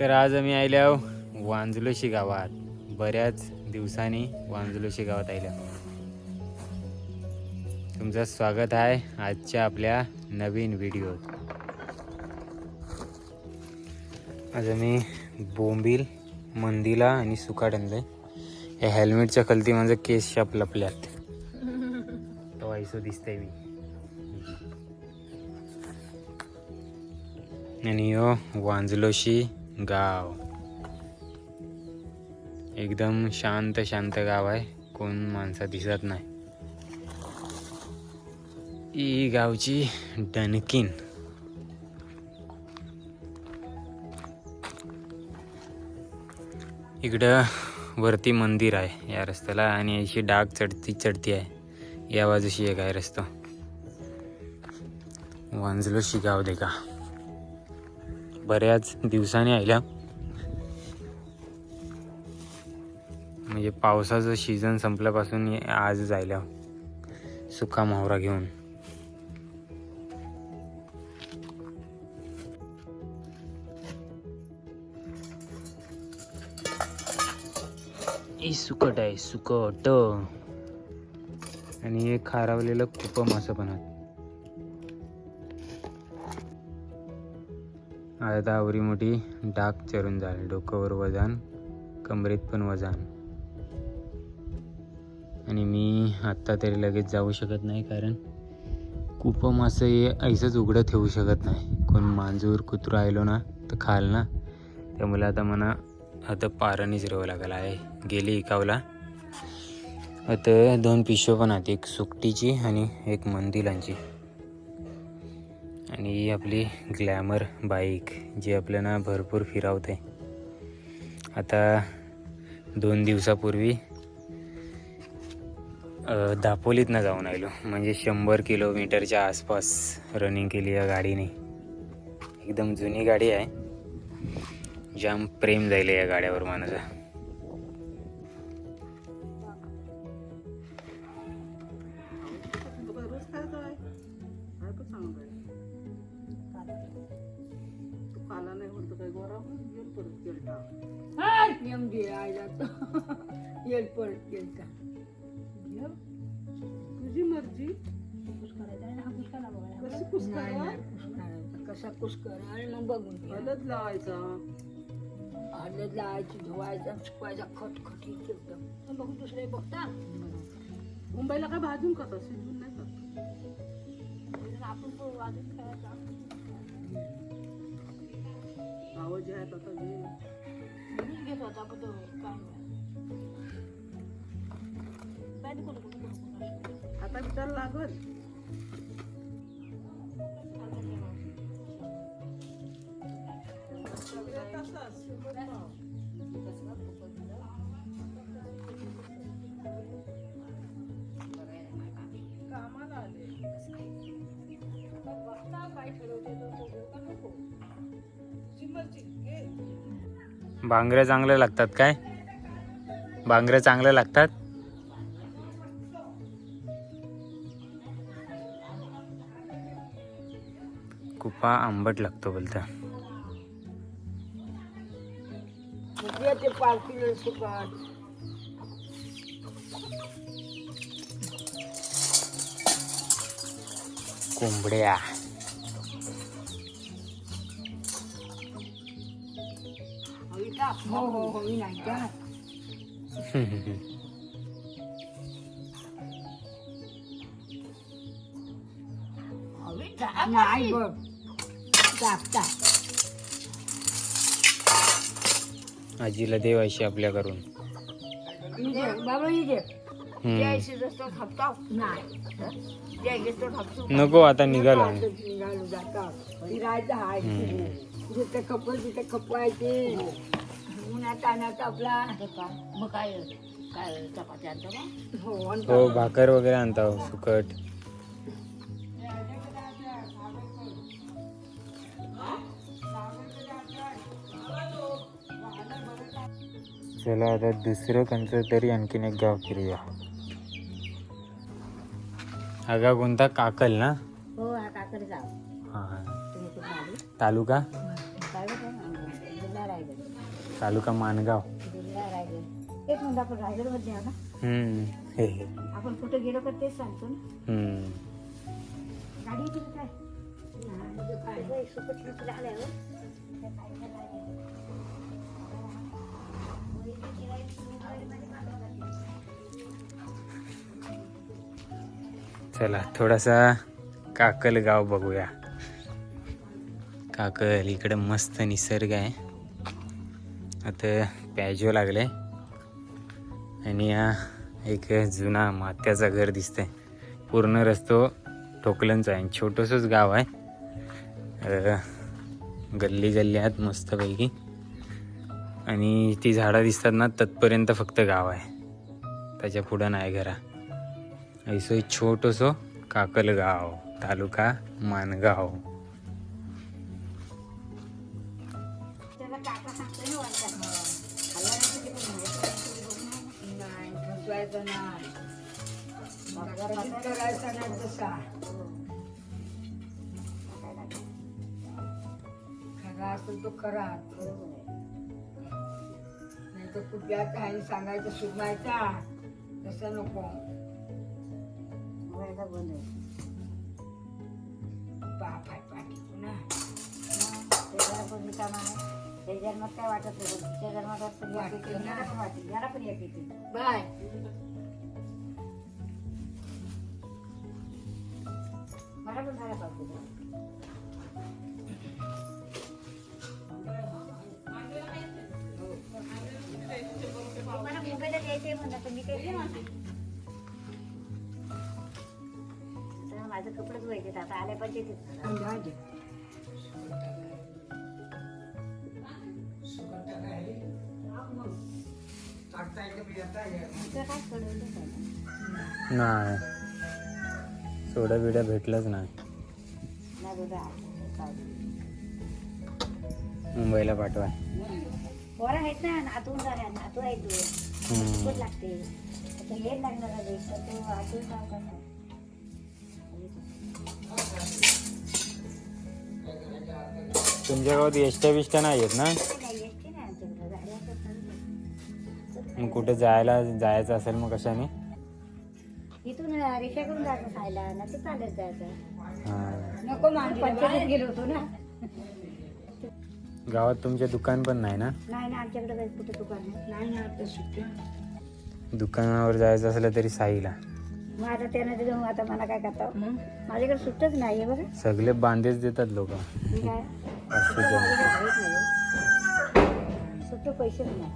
तर आज आम्ही आयल्या वांजलोशी गावात. बऱ्याच दिवसांनी वांजलोशी गावात आयल्या. तुमचं स्वागत आहे आजच्या आपल्या नवीन व्हिडिओत. आज आम्ही बोंबील मंदिला आणि सुकाट आणलंय या हेल्मेटच्या खलती माझं केस शाप लपल्यात तो ऐसो दिसतंय मी आणि यो वांजलोशी गाव. एकदम शांत शांत गाव आहे. कोण माणसं दिसत नाही. ही गावची डनकिन इकडं वरती मंदिर आहे या रस्त्याला आणि अशी डाग चढती चढती आहे. या बाजूशी एक आहे रस्ता. वांजलोशी गाव देखा. बऱ्याच दिवसांनी आल्या म्हणजे पावसाचं सीझन संपल्यापासून आज जायला सुका मावरा घेऊन. ए सुकट आहे सुकट. आणि हे खारावलेलं खूप असं पण आहे आता आवरी मोठी डाग चरून झाले डोक्यावर वजन कमरेत पण वजन. आणि मी आत्ता तरी लगेच जाऊ शकत नाही कारण कुपम असं हे ऐसंच उघडं ठेवू शकत नाही. कोण मांजूर कुत्रा आयलो ना तर खाल ना. त्यामुळे आता मला आता पारानेच राहावं लागलं आहे. गेली इकावला आता दोन पिशव्या पण आहेत एक सुकटीची आणि एक मंदिलांची आणि ही आपली ग्लॅमर बाईक जी आपल्याला भरपूर फिरावते. आता दोन दिवसापूर्वी दापोलीतनं जाऊन आलो. म्हणजे शंभर किलोमीटरच्या आसपास रनिंग केली या गाडीने. एकदम जुनी गाडी आहे. जाम प्रेम जाईल या गाड्यावर माणसं टाक नियम दे आयला परत का घे. तुझी मर्जी कुस करायचा आणि हा कुस करा बघा कशी कुस नाही करा? नाही कुस करायचा कसा कुस करा आणि मग बघून घे. हलत लावायचा हळद लावायची धुवायचा सुकवायचा खट खट एकदम मग बघू दुसरे बघता मुंबईला काय भाजून नाही खात आपण तो वाजून खायचा आवाज जे आहेत घे म्हणून घेत होता पण तो काय नाही काय ते कोणी आता विचार लागल. बांगड्या चांगल्या लागतात काय? बांगड्या चांगल्या लागतात? कुपा आंबट लागतो बोलता. कोंबड्या. हो हो हो मी नाही का नाही बघ कापता आजीला देवायची आपल्या करून बाबा इथे हम्म. द्यायची जसं खापता नाही. द्यायचे तो खापतो नको आता निघालो. आम्ही. निघालो फिरायचं हाय जिथे खपल तिथे खपवायचे उन्हात आणत आपला मग काय काय चपाती आणतो का? हो हो भाकर वगैरे आणता सुकट. चला आता दुसरं कोणतं तरी आणखीन एक गाव फिरूया. हा गाव कोणता? काकल ना? हो हा काकडे हा तुम्ही कुठे आली? तालुका? काय बघा जिल्हा रायगड तालुका मानगाव म्हणतो आपण हम्म. हे हे. आपण कुठे गेलो का तेच सांगतो ना हम्म. गाडी काय. चला थोडासा काकल गाव बघूया काकल इकडे मस्त निसर्ग आहे आता पॅजो लागले. आणि हा एक जुना मात्याचा घर दिसतंय. पूर्ण रस्तो ठोकलंच आहे. छोटंसंच गाव आहे. गल्ली गल्ली आहेत मस्तपैकी आणि ती झाडं दिसतात ना तत्पर्यंत फक्त गाव आहे. त्याच्या पुढं नाही घरा. ऐसो छोटंसं काकलगाव तालुका मानगाव. करायचा नाही. करायचा नाही तसा. खरा असेल तो खरा नाही तर कुठल्या काही सांगायचं सुरमायचा तसं नको बाप आहे पाठी पुन्हा ते जन्मात काय वाटत नाही पण तिच्या जन्मात वाटतं याला. पण याला येते बाय मला पण झाला पाहिजे मला मुंबईला द्यायचंय म्हणलं तर मी काही नाही म्हणते. आता माझं कपडे धुवायचे आता आल्या पाहिजे नाही. सोडा बिडा भेटलंच नाही. मुंबईला पाठवा पोरं आहेत ना नातून झाल्या नातू आहे तू. हम्म. खूप लागते. आता लागणार आहे तर तू आतून काम करणार. तुमच्या गावात एसट्या बिष्ट्या नाही आहेत ना? मग कुठे जायला जायचं असेल मग कशाने? इथून रिक्षा करून जायचं खायला ना ते चालत जायचं. हा. नको मांडी पंचायतीत गेलो होतो ना. गावात तुमचे दुकान पण नाही ना? नाही ना आमच्याकडे कुठे दुकान नाही. ना आता दुकानावर जायचं असलं तरी साईला. मग आता त्यानं दिलं मग आता मला काय करता? माझ्याकडे सुट्टच नाही आहे बघा सगळे बांधेच देतात लोक. काय? सुट्ट पैसेच नाही.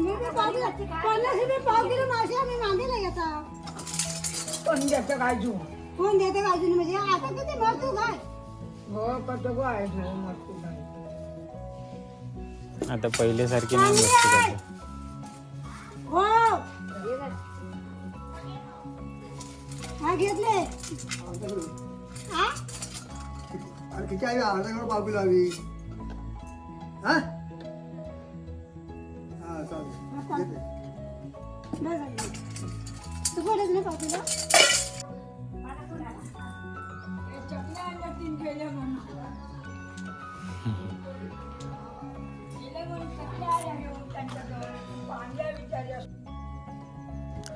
पन्नास रुपये पाव किलो मासे आम्ही मागेला येता कोण द्यायचं काजू? कोण देते बाजूने म्हणजे आता किती मरतो काय? हो कसं गो आहे हो मस्त नाही आता पहिल्यासारखी नाही मस्त हा घेतले? हा? अरे किती हा? हा चालेल. घेते. झालं. तू आणल्या तीन केल्या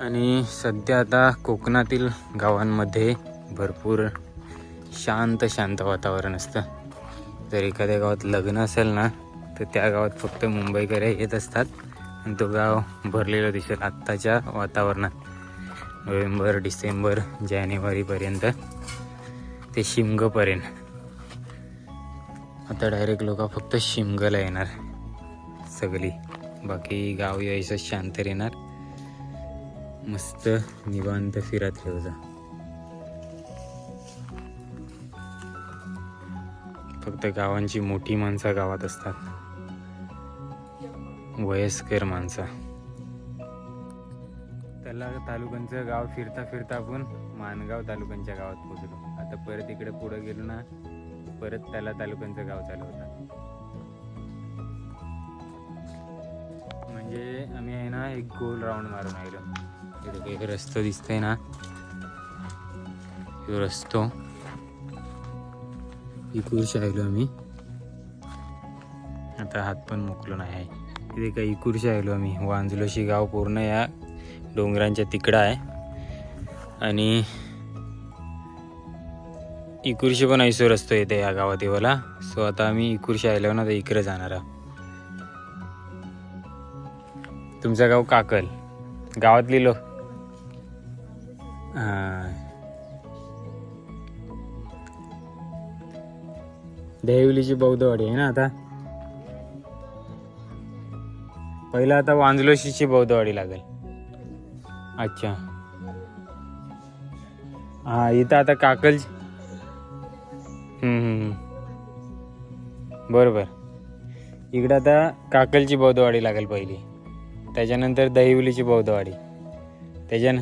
आणि सध्या आता कोकणातील गावांमध्ये भरपूर शांत शांत वातावरण असतं. जर एखाद्या गावात लग्न असेल ना तर त्या गावात फक्त मुंबईकर येत असतात. आणि तो गाव भरलेलं दिसेल आत्ताच्या वातावरणात. नोव्हेंबर डिसेंबर जानेवारीपर्यंत ते शिमगपर्यंत. आता डायरेक्ट लोक फक्त शिमगला येणार. सगळी. बाकी गाव यायचं शांत येणार मस्त निवांत फिरत ठेवजा फक्त गावांची मोठी माणसं गावात असतात. वयस्कर माणसं. त्याला तालुक्यांचं गाव फिरता फिरता आपण मानगाव तालुक्यांच्या गावात पोहोचलो. आता परत इकडे पुढे गेलो ना परत त्याला तालुक्यांचं गाव चालू होता. म्हणजे आम्ही आहे ना एक गोल राऊंड मारून आलो एक रस्तो दिसतंय ना ह्यो रस्तो इकूरशी आलो आम्ही आता हात पण मोकलो नाही आहे तिथे काही इकूरशी आलो आम्ही वांजलोशी गाव पूर्ण या डोंगरांच्या तिकडं आहे आणि इकुरशी पण ऐसो रस्तो येते या गावात येवाला सो आता आम्ही इकुर्शी आलो ना तर इकडे जाणार आहोत तुमचं गाव काकल गावातली लो देहवलीची बौद्धवाडी आहे ना आता? पहिला आता वांजलोशीची बौद्धवाडी लागेल. अच्छा. हा इथं आता काकल बरोबर. इकडं आता काकलची बौद्धवाडी लागेल पहिली. त्याच्यानंतर दहिवलीची बौद्धवाडी. त्याच्यान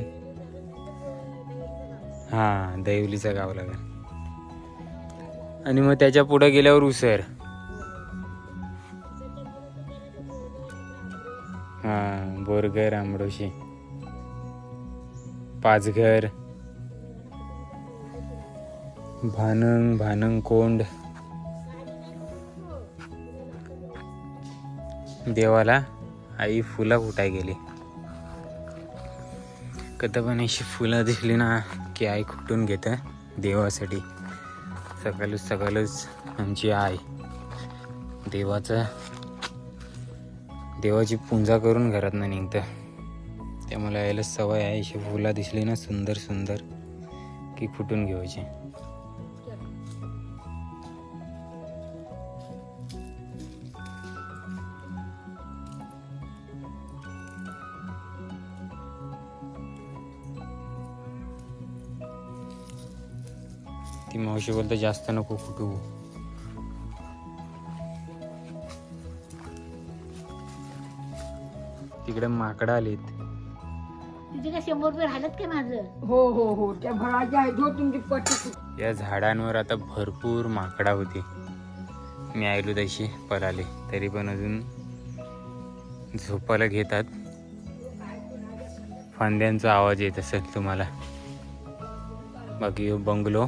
हां दहिवलीचं गाव लागेल. आणि मग त्याच्या पुढं गेल्यावर उसर. हां बोरघर आंबडोशी पाचघर. भानंग भानंग कोंड. देवाला आई फुलं फुटाय गेली. कधी पण अशी फुलं दिसली ना की आई कुठून घेतं देवासाठी. सकाळच सकाळच आमची आई देवाचं देवाची पूजा करून घरात ना निघतं. त्यामुळे यायला सवय आहे. अशी फुलं दिसली ना सुंदर सुंदर की फुटून घ्यायची. ती मावशी बोलते जास्त नको कुठू तिकडे माकडं आलीत. तुझे काय शंभर रुपये राहिलं काय माझं? हो हो हो. त्या भराच्या आहे जो तुमची पट्टी. या झाडांवर आता भरपूर माकडा होती. मी आयलो तशी पळाले. तरी पण अजून झोपायला घेतात. फांद्यांचा आवाज येत असेल तुम्हाला. बाकी बंगलो.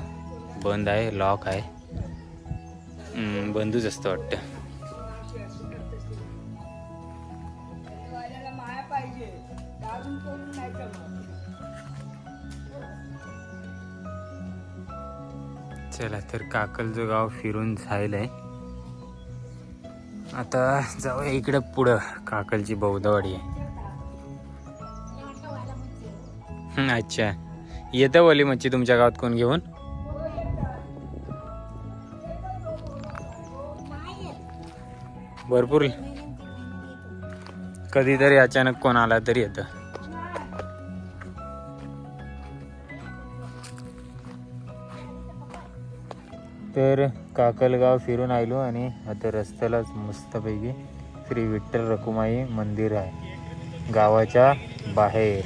बंद आहे लॉक आहे. बंदूच असतं वाटतं. चला तर काकलचं गाव फिरून झालंय आता जाऊया इकडं पुढं काकलची बौद्धवाडी आहे. अच्छा. येतं वली मच्छी तुमच्या गावात कोण घेऊन? भरपूर. कधीतरी अचानक कोण आला तरी येतं. तर काकलगाव फिरून आलो आणि आता रस्त्यालाच मस्तपैकी श्री विठ्ठल रखुमाई मंदिर आहे. गावाच्या बाहेर.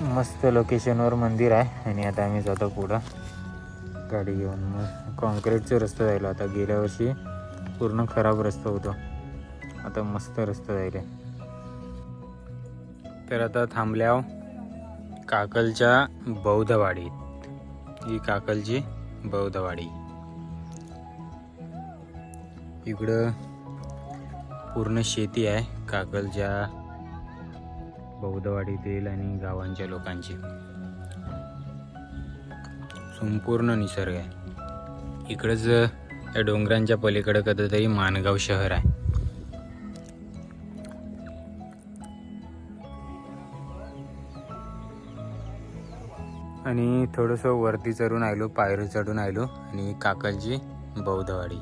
मस्त लोकेशनवर मंदिर आहे आणि आता आम्ही जातो पुढं. गाडी घेऊन मग कॉन्क्रीटचा रस्ता जायला. आता गेल्या वर्षी पूर्ण खराब रस्ता होतो. आता मस्त रस्ता जायला. तर आता थांबल्यावर हो काकलच्या बौद्धवाडीत. ही काकलची बौद्धवाडी. इकडं पूर्ण शेती आहे काकलच्या बौद्धवाडीतील आणि गावांच्या लोकांची. संपूर्ण निसर्ग आहे. इकडंच या डोंगरांच्या पलीकडं कधीतरी माणगाव शहर आहे. आणि थोडंसं वरती चढून आलो पायरी चढून आलो आणि काकलची बौद्धवाडी.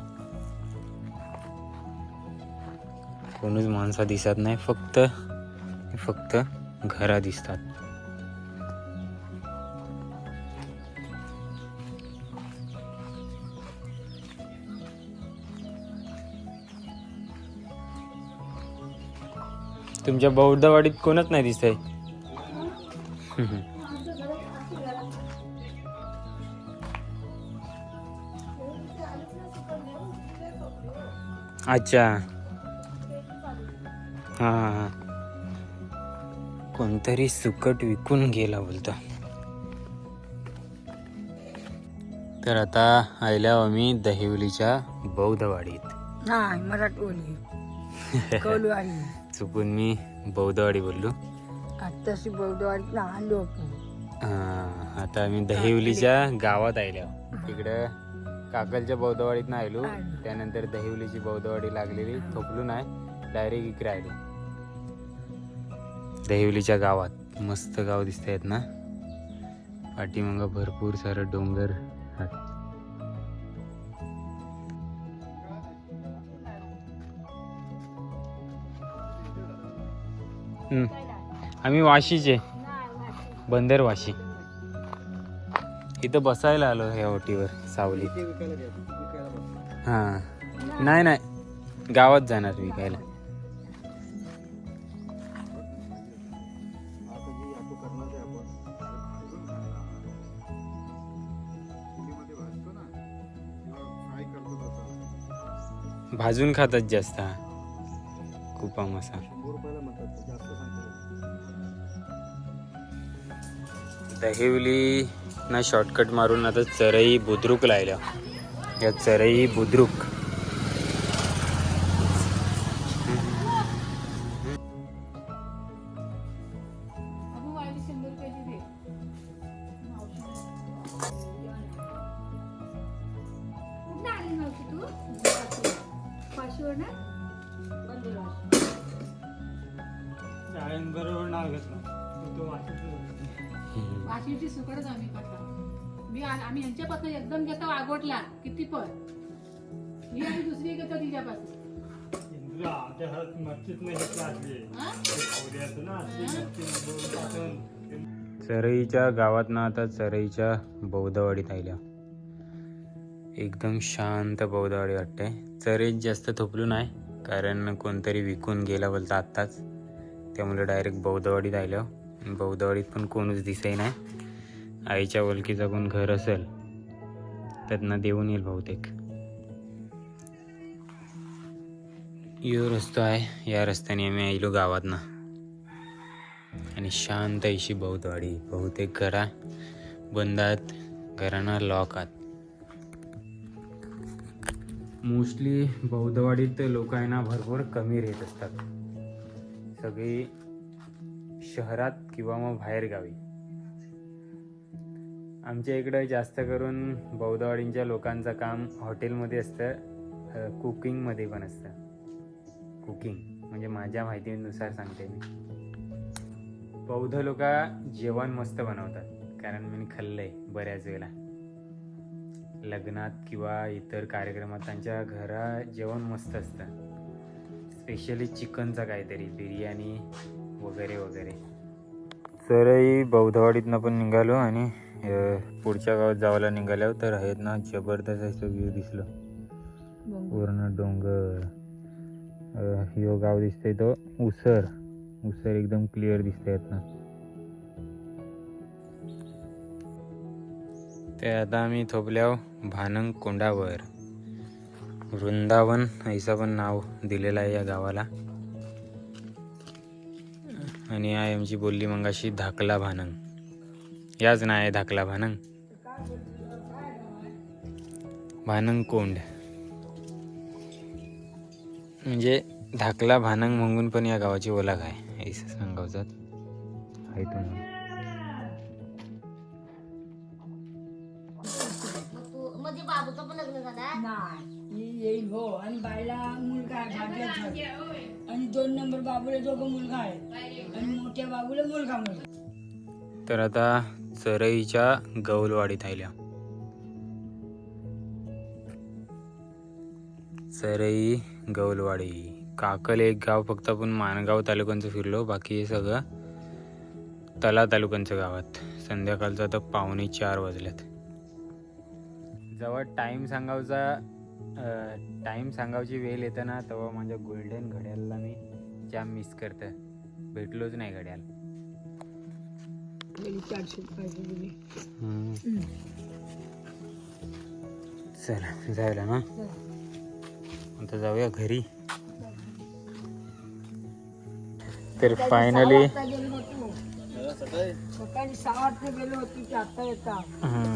कोणीच माणसा दिसत नाही फक्त फक्त घरा दिसतात. तुमच्या बौद्धवाडीत कोणच नाही दिसतंय? अच्छा. हा. कोणतरी सुकट विकून गेला बोलतो. तर आता आयल्या आम्ही दहिवलीच्या बौद्धवाडीत. नाही मराठवाडी. कौलवाडी. चुकून मी बौद्धवाडी बोललो. आत्ताशी बौद्धवाडीत लहान लोक हा, आता आम्ही दहिवलीच्या गावात आयल्या तिकडं काकलच्या बौद्धवाडीत ना आयलो त्यानंतर दहिवलीची बौद्धवाडी लागलेली. थोपलो नाही. डायरेक्ट इकडे आलो दहिवलीच्या गावात. मस्त गाव दिसत आहेत ना? पाठीमागं भरपूर सारं डोंगर. हम्म. आम्ही वाशीचे. बंदर वाशी इथं बसायला आलो ह्या ओटीवर सावलीत. हां. हा नाही नाही. गावात जाणार विकायला. भाजून भाजून खातात जास्त हा. कुपा मसा दहिवली ना शॉर्टकट मारून आता चरई बुद्रुक लायला या चरई बुद्रुक. अगं वाशीची सुकडच आम्ही खाता मी आम्ही ह्यांच्यापासून एकदम घेतो आगोटला किती पण. ही आणि दुसरी घेतो तिच्यापासून. हा? चरईच्या गावात ना आता चरईच्या बौद्धवाडीत आल्या एकदम शांत बौद्धवाडी वाटते चरईत जास्त थोपलो नाही कारण कोणतरी विकून गेला बोलता आत्ताच. त्यामुळे डायरेक्ट बौद्धवाडीत आल्या बौद्धवाडीत पण कोणच दिसाय नाही. आईच्या ओळखीचा कोण घर असेल त्यांना देऊन येईल बहुतेक. यो रस्तो आहे या रस्त्याने आम्ही आईलो गावात ना आणि शांत अशी बहुतवाडी बहुतेक घरा बंद आहेत घरांना लॉक आहेत. मोस्टली बौद्धवाडीत लोक आहे ना भरपूर कमी रेट असतात. सगळी शहरात किंवा मग बाहेर गावी. आमच्या इकडं जास्त करून बौद्धवाडींच्या लोकांचं काम हॉटेलमध्ये असतं कुकिंगमध्ये पण असतं. कुकिंग म्हणजे माझ्या माहितीनुसार सांगते मी. बौद्ध लोक जेवण मस्त बनवतात कारण मी खाल्लंय बऱ्याच वेळेला लग्नात किंवा इतर कार्यक्रमात त्यांच्या घरा जेवण मस्त असतं. स्पेशली चिकनचं काहीतरी बिर्याणी वगैरे वगैरे. सरही बौद्धवाडीतनं पण निघालो आणि पुढच्या गावात जायला निघालो तर आहेत ना जबरदस्त असं व्ह्यू दिसलं. पूर्ण डोंगर. ह्यो गाव दिसतंय तो. उसर. उसर एकदम क्लिअर दिसतंय ना ते आता आम्ही थोपल्या भानंग कोंडावर. वृंदावन ऐसा पण नाव दिलेलं आहे या गावाला. आणि आहे आमची बोलली मंगाशी धाकला भानंग. याच ना आहे धाकला भानंग. भानंग कोंड. म्हणजे धाकला भानंग म्हणून पण या गावाची ओळख आहे असं सांगावचं आहे तुम्ही म्हणजे बाबूचं पण लग्न झालं? नाही ही येईल हो. आणि मुलगा आहे आणि दोन नंबर बाबूला दोघं मुलगा आहे. मोठ्या बाबूला मुलगा मुलगा. तर आता चरईच्या गौलवाडीत आल्या चरई गौलवाडी. काकल एक गाव फक्त आपण माणगाव तालुक्यांचं फिरलो. बाकी हे सगळं तला तालुक्यांचं गावात. संध्याकाळचं आता पावणे चार वाजल्यात. जेव्हा टाईम सांगावचा टाईम सांगावची वेळ येतं ना तेव्हा माझ्या गोल्डन घड्याळला मी जाम मिस करतं भेटलोच नाही चारशे दिली चला जायला ना? आता जाऊया घरी. तर फायनली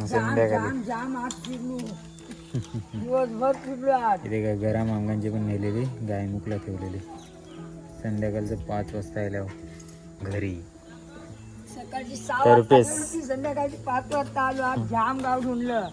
संध्याकाळी. दिवसभर गरम आंब्यांची पण नेलेली गायमुखला ठेवलेली. संध्याकाळचं पाच वाजता आल्यावर घरी सकाळची सहा तर वाजता रुपीस. गेलो होती, संध्याकाळची पाच वाजता आलो आज जाम गाव ढूंढलं